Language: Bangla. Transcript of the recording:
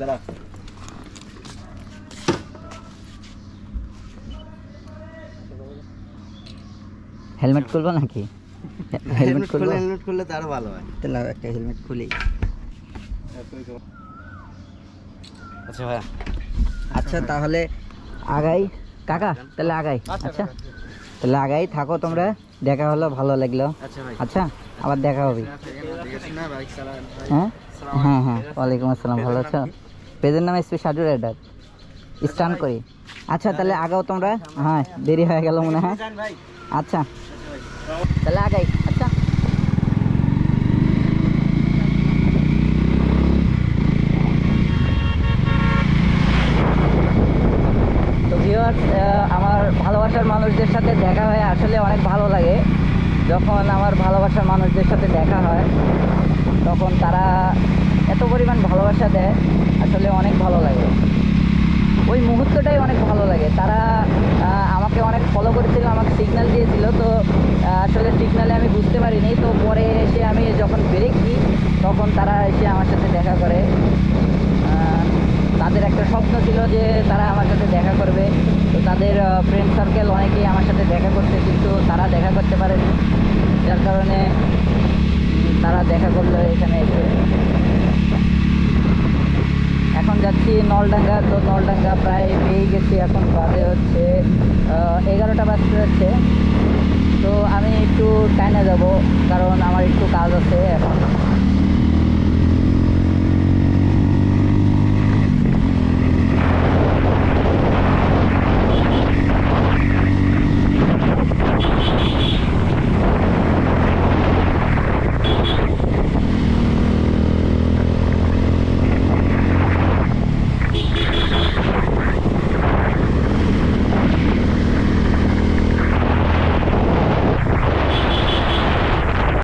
দাঁড়া হেলমেট খুলবো নাকি? হেলমেট খুলবো? হেলমেট খুললে তো আরও ভালো হয়। তাহলে একটা হেলমেট খুলি। আচ্ছা ভাইয়া। আচ্ছা তাহলে আগাই। কাকা তাহলে আগাই। আচ্ছা। তাহলে আগাই থাকো তোমরা। দেখা হলো ভালো লাগল। আচ্ছা আচ্ছা আবার দেখা হবে। হ্যাঁ? হ্যাঁ হ্যাঁ। ওয়ালাইকুম আসসালাম ভালো আছো? পেজের নাম এসপি রাইডার স্টান করি। আচ্ছা তাহলে আগাও তোমরা। হ্যাঁ দেরি হয়ে গেল মনে হয়। আচ্ছা। তাহলে আগাই। আচ্ছা। আমার ভালোবাসার মানুষদের সাথে দেখা হয়, আসলে অনেক ভালো লাগে। যখন আমার ভালোবাসার মানুষদের সাথে দেখা হয়, তখন তারা এত পরিমাণ ভালোবাসা দেয়, আসলে অনেক ভালো লাগে। ওই মুহূর্তটাই অনেক ভালো লাগে। তারা আমাকে অনেক ফলো করেছিল, আমাকে সিগন্যাল দিয়েছিল, তো আসলে সিগন্যালে আমি বুঝতে পারিনি। তো পরে এসে আমি যখন দিই, তখন তারা এসে আমার সাথে দেখা করে। তাদের একটা স্বপ্ন ছিল যে তারা আমার সাথে দেখা করবে। তো তাদের ফ্রেন্ড সার্কেল অনেকেই আমার সাথে দেখা করতে কিন্তু তারা দেখা করতে পারেনি। যার কারণে তারা দেখা করল এখানে এসে। এখন যাচ্ছি নলডাঙ্গা। তো নলডাঙ্গা প্রায় পেয়ে গেছি, এখন বাজে হচ্ছে এগারোটা বাজতে যাচ্ছে। তো আমি একটু টাইনে যাব, কারণ আমার একটু কাজ আছে এখন।